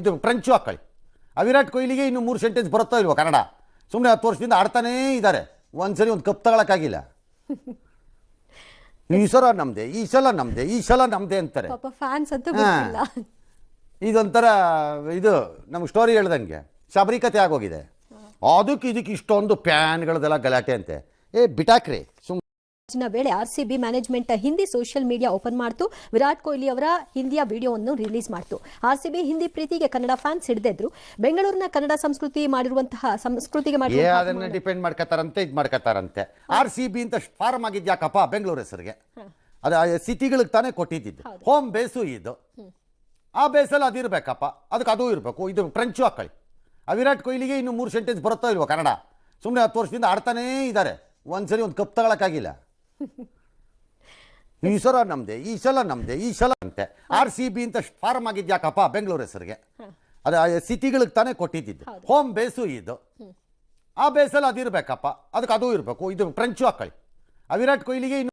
ಇದು ಫ್ರೆಂಚ್ ಹಾಕೊಳ್ಳಿ ಆ ವಿರಾಟ್ ಕೊಹ್ಲಿಗೆ ಇನ್ನು ಮೂರು ಸೆಂಟೆನ್ಸ್ ಬರುತ್ತೋ ಇಲ್ವೋ ಕನ್ನಡ? ಸುಮ್ಮನೆ ಹತ್ತು ವರ್ಷದಿಂದ ಆಡ್ತಾನೇ ಇದ್ದಾರೆ ಒಂದ್ಸರಿ ಒಂದು ಕಪ್ ತಗೊಳಕ್ಕಾಗಿಲ್ಲ. ಈ ಸಲ ನಮ್ದೆ ಈ ಸಲ ನಮ್ದೆ ಈ ಸಲ ನಮ್ದೆ ಅಂತಾರೆ. ಇದೊಂಥರ ಇದು ನಮ್ಗೆ ಸ್ಟೋರಿ ಹೇಳ್ದಂಗೆ. ಶಬರಿ ಕತೆ ಆಗೋಗಿದೆ. ಅದಕ್ಕೆ ಇದಕ್ಕೆ ಇಷ್ಟೊಂದು ಪ್ಯಾನ್ಗಳದೆಲ್ಲ ಗಲಾಟೆ ಅಂತೆ. ಏ ಬಿಟಾಕ್ರಿ ಸುಮ್ ನ ವೇಳೆ RCB C B management Hindi social media open ಮಾಡ್ತು. ವಿರಾಟ್ ಕೊಹ್ಲಿ ಅವರ ಹಿಂದಿಯ ವಿಡಿಯೋವನ್ನು ರಿಲೀಸ್ ಮಾಡ್ತು. ಆರ್ಸಿಬಿ ಸಿ ಬಿ ಹಿಂದಿ ಪ್ರೀತಿಗೆ ಕನ್ನಡ ಫ್ಯಾನ್ಸ್ ಹಿಡಿದಿದ್ರು. ಬೆಂಗಳೂರಿನ ಕನ್ನಡ ಸಂಸ್ಕೃತಿ ಮಾಡಿರುವಂತಹ ಸಂಸ್ಕೃತಿಗೆ ಅದನ್ನ ಡಿಪೆಂಡ್ ಮಾಡ್ಕೋತಾರಂತೆ ಇದು ಮಾಡ್ಕೋತಾರಂತೆ ಆರ್ ಸಿ ಬಿ ಅಂತ ಫಾರ್ಮ್ ಆಗಿದ್ಯಾಕಪ್ಪ ಬೆಂಗಳೂರು ಹೆಸರಿಗೆ? ಅದು ಸಿಟಿಗಳಿಗೆ ತಾನೇ ಕೊಟ್ಟಿದ್ದು ಹೋಮ್ ಬೇಸು ಇದು. ಆ ಬೇಸಲ್ಲಿ ಅದಿರ್ಬೇಕಪ್ಪ ಅದಕ್ಕೆ ಅದು ಇರಬೇಕು. ಇದು ಫ್ರೆಂಚು ಹಾಕೊಳ್ಳಿ ಆ ವಿರಾಟ್ ಕೊಹ್ಲಿಗೆ ಇನ್ನು ಮೂರು ಸೆಂಟೆನ್ಸ್ ಬರುತ್ತೋ ಇಲ್ವೋ ಕನ್ನಡ? ಸುಮ್ಮನೆ ಹತ್ತು ವರ್ಷದಿಂದ ಆಡ್ತಾನೇ ಇದ್ದಾರೆ. ಒಂದ್ಸರಿ ಒಂದು ಕಪ್ ತಗೊಳಕ್ಕಾಗಿಲ್ಲ. ಈ ಸಲ ನಮ್ದೆ ಈ ಸಲ ನಮ್ದೆ ಈ ಸಲ ಅಂತೆ. ಆರ್ ಸಿ ಬಿ ಅಂತ ಫಾರ್ಮ್ ಆಗಿದ್ಯಾಕಪ್ಪ ಬೆಂಗಳೂರು ಹೆಸರಿಗೆ. ಅದು ಸಿಟಿಗಳಿಗೆ ತಾನೇ ಕೊಟ್ಟಿದ್ದು ಹೋಮ್ ಬೇಸು ಇದು. ಆ ಬೇಸಲ್ಲಿ ಅದಿರ್ಬೇಕಪ್ಪ ಅದಕ್ಕೆ ಅದು ಇರಬೇಕು. ಇದು ಫ್ರೆಂಚು ಹಾಕೊಳ್ಳಿ ಆ ವಿರಾಟ್ ಕೊಹ್ಲಿಗೆ ಇನ್ನು